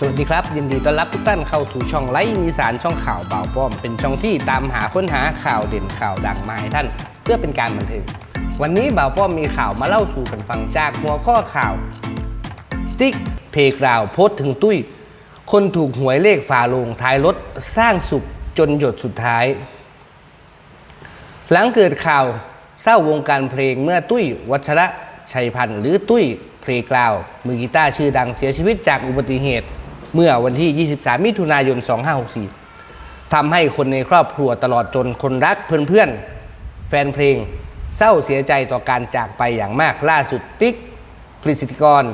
สวัสดีครับ ยินดีต้อนรับทุกท่านเข้าสู่ช่องไลฟ์อีสานช่องข่าวเบาป้อม เป็นช่องที่ตามหาค้นหาข่าวเด่นข่าวดังมาให้ท่าน เพื่อเป็นการบันเทิงวันนี้เบาป้อมมีข่าวมาเล่าสู่กันฟังจากหัวข้อข่าว ติ๊กเพกราวโพสถึงตุ้ย คนถูกหวยเลขฝาโลงท้ายรถสร้างสุขจนหยดสุดท้าย หลังเกิดข่าวเศร้าวงการเพลงเมื่อตุ้ย วัชระชัยพันธ์หรือตุ้ยเพลงกราวมือกีตาร์ชื่อดังเสียชีวิตจากอุบัติเหตุ เมื่อวันที่ 23 มิถุนายน 2564 ทำให้คนในครอบครัวตลอดจนคนรักเพื่อนๆ แฟนเพลง เศร้าเสียใจต่อการจากไปอย่างมากล่าสุดติ๊กกฤษฎิกร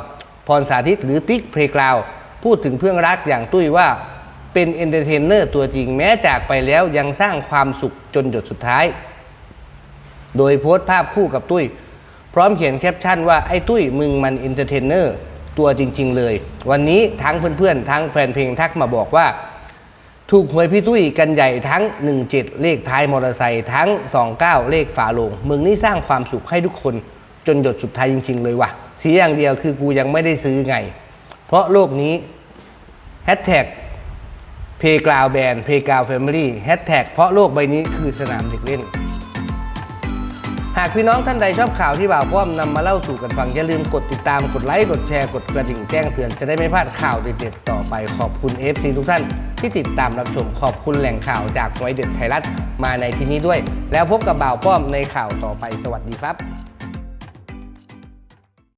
พรสาธิตหรือติ๊กเพลกราว พูดถึงเพื่อนรักอย่างตุ้ยว่าเป็นเอนเตอร์เทนเนอร์ตัวจริงแม้จากไปแล้วยังสร้างความสุขจนหยดสุดท้าย โดยโพสต์ภาพคู่กับตุ้ย พร้อมเขียนแคปชั่นว่าไอ้ตุ้ยมึงมันอินเตอร์เทนเนอร์ ตัวจริง ๆ เลย วันนี้ทั้งเพื่อนๆ ทั้งแฟนเพลงทักมาบอกว่า ถูกหวยพี่ตุ้ยกันใหญ่ทั้ง 17 เลขท้ายมอเตอร์ไซค์ทั้ง 29 เลขฝาโลงมึงนี่สร้างความสุขให้ทุกคนจนหยดสุดท้ายจริง ๆ เลยว่ะเสียอย่างเดียวคือกูยังไม่ได้ซื้อไง เพราะโลกนี้แฮชแท็กเพกาวแบนเพกาวแฟมิลี่แฮชแท็กเพราะโลกใบนี้คือสนามเด็กเล่น หากพี่น้องท่านใดชอบข่าวที่บ่าวพ่อมนำมาเล่าสู่กันฟัง อย่าลืมกดติดตามกดไลค์กดแชร์กดกระดิ่งแจ้งเตือนจะได้ไม่พลาดข่าวเด็ดๆต่อไปขอบคุณ FC ทุกท่าน ที่ติดตามรับชมขอบคุณแหล่งข่าวจากไวยเด็ดไทยรัฐมาในที่นี้ด้วย แล้วพบกับบ่าวป้อมในข่าวต่อไปสวัสดีครับ